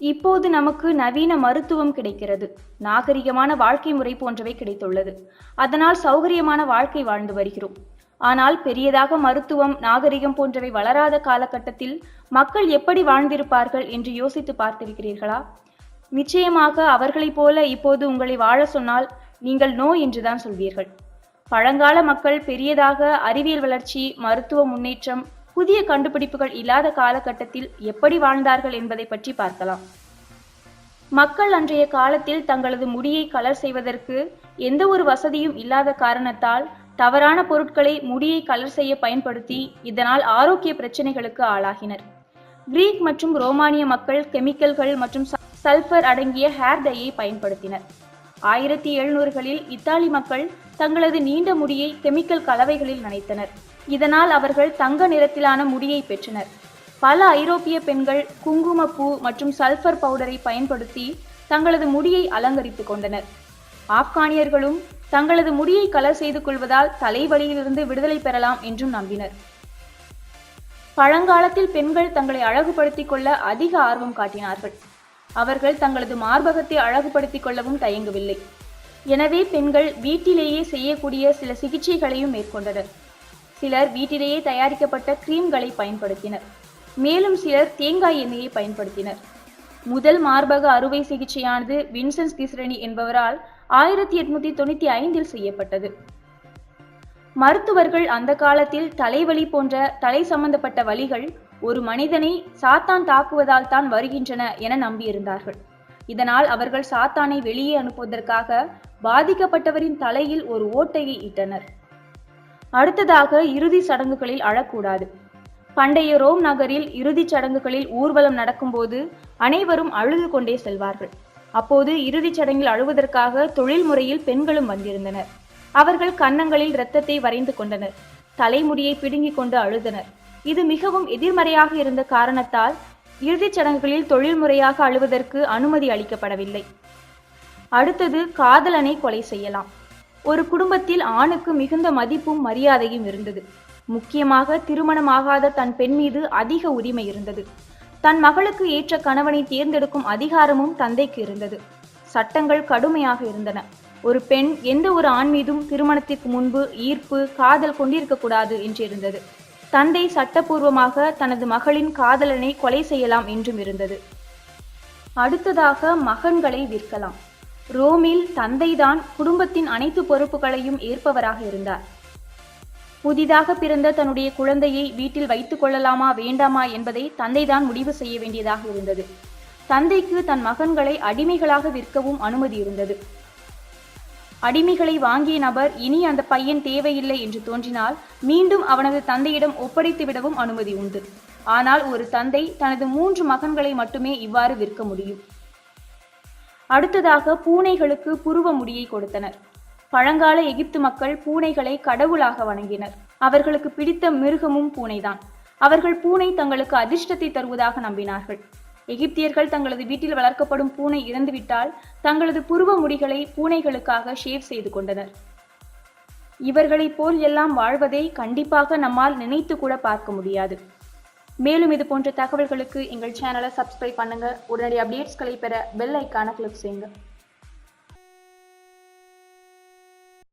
இப்போது நமக்கு நவீன மருத்துவம் கிடைக்கிறது. நாகரிகமான வாழ்க்கை முறை போன்றவை கிடைத்துள்ளது. அதனால் சௌகரியமான வாழ்க்கை வாழ்ந்து வருகிறோம். ஆனால் பெரியதாக மருத்துவம் நாகரிகம் போன்றவை வளராத காலகட்டத்தில் மக்கள் எப்படி வாழ்ந்திருப்பார்கள் என்று யோசித்து பார்த்திருக்கிறீர்களா? நிச்சயமாக அவர்களைப் போல இப்போது உங்களை வாழ சொன்னால் நீங்கள் நோ என்றுதான் சொல்வீர்கள். பழங்கால மக்கள் பெரியதாக அறிவியல் வளர்ச்சி மருத்துவ முன்னேற்றம் புதிய கண்டுபிடிப்புகள் இல்லாத காலகட்டத்தில் எப்படி வாழ்ந்தார்கள் என்பதை பற்றி பார்க்கலாம். மக்கள் அன்றைய காலத்தில் தங்களது முடியை கலர் செய்வதற்கு எந்த ஒரு வசதியும் இல்லாத காரணத்தால் தவறான பொருட்களை முடியை கலர் செய்ய பயன்படுத்தி இதனால் ஆரோக்கிய பிரச்சனைகளுக்கு ஆளாகினர். கிரீக் மற்றும் ரோமானிய மக்கள் கெமிக்கல்கள் மற்றும் சல்ஃபர் அடங்கிய ஹேர் டையை பயன்படுத்தினர். ஆயிரத்தி எழுநூறுகளில் இத்தாலி மக்கள் தங்களது நீண்ட முடியை கெமிக்கல் கலவைகளில் நனைத்தனர். இதனால் அவர்கள் தங்க நிறத்திலான முடியை பெற்றனர். பல ஐரோப்பிய பெண்கள் குங்குமப்பூ மற்றும் சல்பர் பவுடரை பயன்படுத்தி தங்களது முடியை அலங்கரித்துக் கொண்டனர். ஆப்கானியர்களும் தங்களது முடியை கலர் செய்து கொள்வதால் தலைவலியிலிருந்து விடுதலை பெறலாம் என்றும் நம்பினர். பழங்காலத்தில் பெண்கள் தங்களை அழகுபடுத்திக் கொள்ள அதிக ஆர்வம் காட்டினார்கள். அவர்கள் தங்களது மார்பகத்தை அழகுபடுத்திக் கொள்ளவும் தயங்கவில்லை. எனவே பெண்கள் வீட்டிலேயே செய்யக்கூடிய சில சிகிச்சைகளையும் மேற்கொண்டனர். சிலர் வீட்டிலேயே தயாரிக்கப்பட்ட கிரீம்களை பயன்படுத்தினர். மேலும் சிலர் தேங்காய் எண்ணெயை பயன்படுத்தினர். முதல் மார்பக அறுவை சிகிச்சையானது வின்சென்ஸ் கிஸ்ரணி என்பவரால் ஆயிரத்தி எட்நூத்தி தொண்ணூத்தி ஐந்தில் செய்யப்பட்டது. மருத்துவர்கள் அந்த காலத்தில் தலைவலி போன்ற தலை சம்பந்தப்பட்ட வலிகள் ஒரு மனிதனை சாத்தான் தாக்குவதால் தான் வருகின்றன என நம்பியிருந்தார்கள். இதனால் அவர்கள் சாத்தானை வெளியே அனுப்புவதற்காக பாதிக்கப்பட்டவரின் தலையில் ஒரு ஓட்டையை இட்டனர். அடுத்ததாக இறுதி சடங்குகளில் அழக்கூடாது. பண்டைய ரோம் நகரில் இறுதிச் சடங்குகளில் ஊர்வலம் நடக்கும்போது அனைவரும் அழுது கொண்டே செல்வார்கள். அப்போது இறுதிச் சடங்கில் அழுவதற்காக தொழில் முறையில் பெண்களும் வந்திருந்தனர். அவர்கள் கன்னங்களில் இரத்தத்தை வரைந்து கொண்டனர். தலைமுடியை பிடுங்கிக் கொண்டு அழுதனர். இது மிகவும் எதிர்மறையாக இருந்த காரணத்தால் இறுதிச் சடங்குகளில் தொழில்முறையாக அழுவதற்கு அனுமதி அளிக்கப்படவில்லை. அடுத்தது காதலனை கொலை செய்யலாம். ஒரு குடும்பத்தில் ஆணுக்கு மிகுந்த மதிப்பும் மரியாதையும் இருந்தது. முக்கியமாக திருமணமாகாத தன் பெண் மீது அதிக உரிமை இருந்தது. தன் மகளுக்கு ஏற்ற கணவனை தேர்ந்தெடுக்கும் அதிகாரமும் தந்தைக்கு இருந்தது. சட்டங்கள் கடுமையாக இருந்தன. ஒரு பெண் எந்த ஒரு ஆண் மீதும் திருமணத்திற்கு முன்பு ஈர்ப்பு காதல் கொண்டிருக்கக்கூடாது என்றிருந்தது. தந்தை சட்டபூர்வமாக தனது மகளின் காதலனை கொலை செய்யலாம் என்றும் இருந்தது. அடுத்ததாக மகன்களை விற்கலாம். ரோமில் தந்தைதான் குடும்பத்தின் அனைத்து பொறுப்புகளையும் ஏற்பவராக இருந்தார். புதிதாக பிறந்த தன்னுடைய குழந்தையை வீட்டில் வைத்துக் கொள்ளலாமா வேண்டாமா என்பதை தந்தைதான் முடிவு செய்ய வேண்டியதாக இருந்தது. தந்தைக்கு தன் மகன்களை அடிமைகளாக விற்கவும் அனுமதி இருந்தது. அடிமைகளை வாங்கிய நபர் இனி அந்த பையன் தேவையில்லை என்று தோன்றினால் மீண்டும் அவனது தந்தையிடம் ஒப்படைத்து விடவும் அனுமதி உண்டு. ஆனால் ஒரு தந்தை தனது மூன்று மகன்களை மட்டுமே இவ்வாறு விற்க முடியும். அடுத்ததாக பூனைகளுக்கு புருவ முடியை கொடுத்தனர். பழங்கால எகிப்து மக்கள் பூனைகளை கடவுளாக வணங்கினர். அவர்களுக்கு பிடித்த மிருகமும் பூனைதான். அவர்கள் பூனை தங்களுக்கு அதிர்ஷ்டத்தை தருவதாக நம்பினார்கள். எகிப்தியர்கள் தங்களது வீட்டில் வளர்க்கப்படும் பூனை இறந்துவிட்டால் தங்களது புருவ முடிகளை பூனைகளுக்காக ஷேவ் செய்து கொண்டனர். இவர்களைப் போல் எல்லாம் வாழ்வதை கண்டிப்பாக நம்மால் நினைத்து கூட பார்க்க முடியாது. மேலும் இது போன்ற தகவல்களுக்கு எங்கள் சேனலை சப்ஸ்கிரைப் பண்ணுங்க. உடனடி அப்டேட்ஸ்களை பெற பெல் ஐக்கான கிளிக் செய்யுங்க.